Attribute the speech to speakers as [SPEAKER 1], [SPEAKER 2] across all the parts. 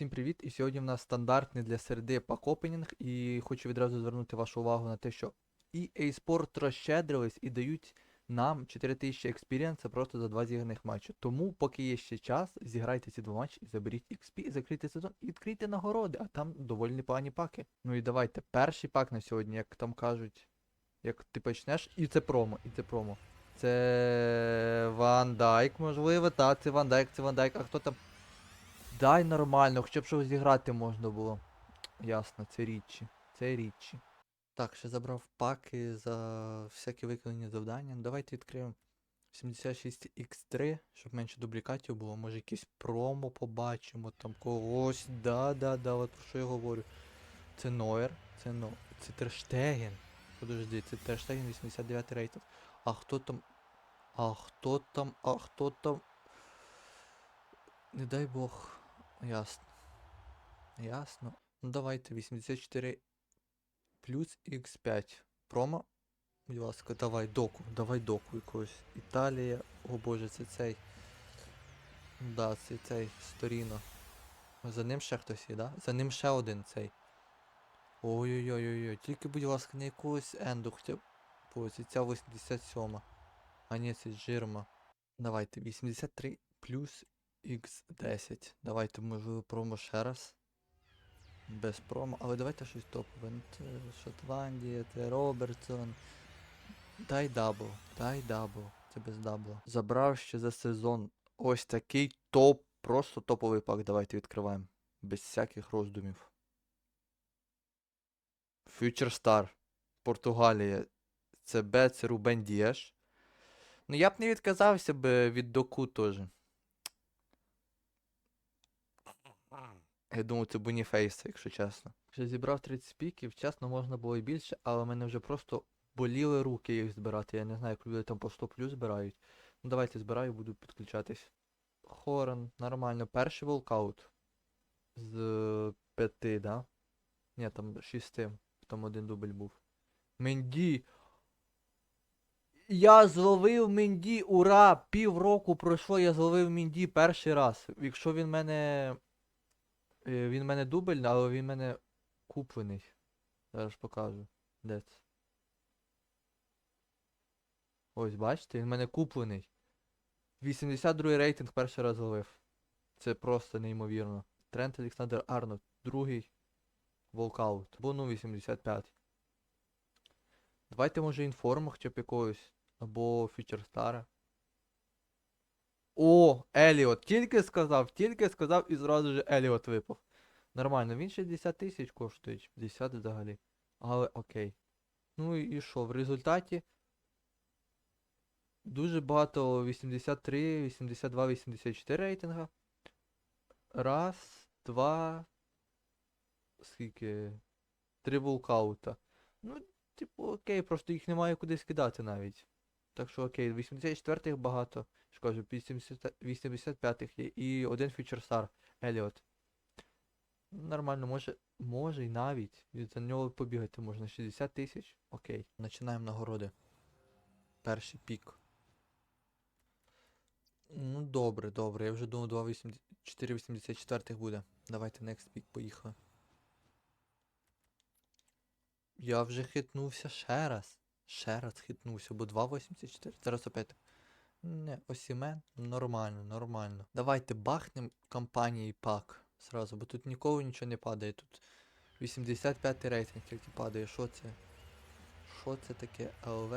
[SPEAKER 1] Всім привіт! І сьогодні в нас стандартний для середи пак-опенінг, і хочу відразу звернути вашу увагу на те, що EA Sport розщедрились і дають нам 4000 експіріенса просто за два зіграних матчі. Тому, поки є ще час, зіграйте ці два матчі заберіть XP, закрийте сезон і відкрийте нагороди, а там доволі непогані паки. Ну і давайте, перший пак на сьогодні, як там кажуть, як ти почнеш, і це промо, і це промо. Це Ван Дайк, можливо, так, це Ван Дайк, це Ван Дайк, а хто там? Дай нормально, хоча б щось зіграти можна було. Ясно, це річі. Це річі. Так, ще забрав паки за всякі виконані завдання. Давайте відкриємо 76x3, щоб менше дублікатів було. Може якесь промо побачимо, там когось. Да, да, да, от про що я говорю. Це Нойер, це но. Це Терштеген. Подожди, це Терштеген 89 рейтинг. А хто там. А хто там, а хто там. Не дай Бог. Ясно. Ясно. Ну давайте 84 плюс X5. Промо. Будь ласка, давай доку, давай доку якогось. Італія. О боже, це цей. Да, це цей сторіно. За ним ще хтось є, да? За ним ще один цей. Ой-ой-ой-ой-ой. Тільки, будь ласка, не якогось енду, хоча б. Ось ця 87. А ні, це жирма. Давайте, 83 плюс X10. Давайте, можливо, промо ще раз. Без промо, але давайте щось топове. Ну, Шотландія, це Робертсон. Дай дабл, дай дабл. Це без дабла. Забрав ще за сезон. Ось такий топ, просто топовий пак. Давайте відкриваємо. Без всяких роздумів. Future Star. Португалія. Це Б, це Рубен Дієш. Ну я б не відказався б від доку теж. Я думаю, це Боніфейс, якщо чесно. Вже зібрав 30 піків, чесно, можна було і більше, але в мене вже просто боліли руки їх збирати. Я не знаю, як люди там по 100 плюс збирають. Ну давайте збираю, буду підключатись. Хорон, нормально. Перший волкаут. З 5, да? Ні, там 6. Там один дубль був. Менді. Я зловив Менді, ура! Півроку пройшло, я зловив Менді перший раз. Якщо він мене. Е, Він мене дубль, але він мене куплений. Зараз покажу. Де це? Ось, бачите, він мене куплений. 82 рейтинг перший раз зловив. Це просто неймовірно. Трент Олександр Арнольд, другий волкаут. Бону 85. Давайте може інформу хоча б якогось. Або фьючер стара. О, Еліот. Тільки сказав, тільки сказав і зразу же Еліот випав. Нормально, він 60 тисяч коштує, 50 взагалі. Але окей. Ну і що, в результаті дуже багато 83, 82, 84 рейтинга. Раз, два. Скільки? Три волкаута. Ну, типу, окей, просто їх немає куди скидати навіть. Так що окей, 84-х багато. Що кажу, 85-х є. І один фьючер стар. Еліот. Нормально, може, може і навіть. За нього побігати можна. 60 тисяч. Окей. Починаємо нагороди. Перший пік. Ну добре, добре. Я вже думав 4,84 буде. Давайте next пік поїхали. Я вже хитнувся ще раз. Ще раз хитнувся, бо 2,84. Зараз опять. Не, осімен. Нормально, нормально. Давайте бахнем компанії пак. Сразу, бо тут нікого нічого не падає. Тут 85 рейтинг тільки падає. Що це? Що це таке? ЛВ.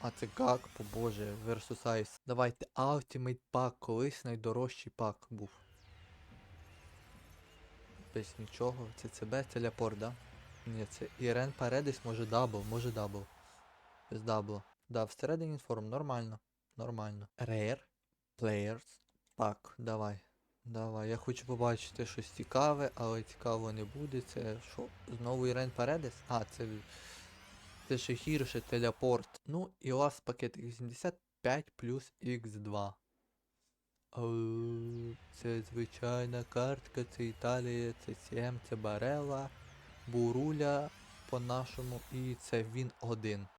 [SPEAKER 1] А це гак, по боже, versus Ice. Давайте Ultimate пак, колись найдорожчий пак був. Без нічого. Це ЦБ, телепорт, да? Ні, це Ірен Паредес, може дабл, може дабл. Без дабла. Да, всередині інформ, нормально. Нормально. Rare Players Pack. Давай. Давай. Я хочу побачити щось цікаве, але цікаво не буде. Це що? Знову Ірен Паредес? А, це. Це ще гірше телепорт. Ну і у вас пакетик 85 плюс X2. Це звичайна картка, це Італія, це 7, це Барела, Буруля по-нашому і це він один.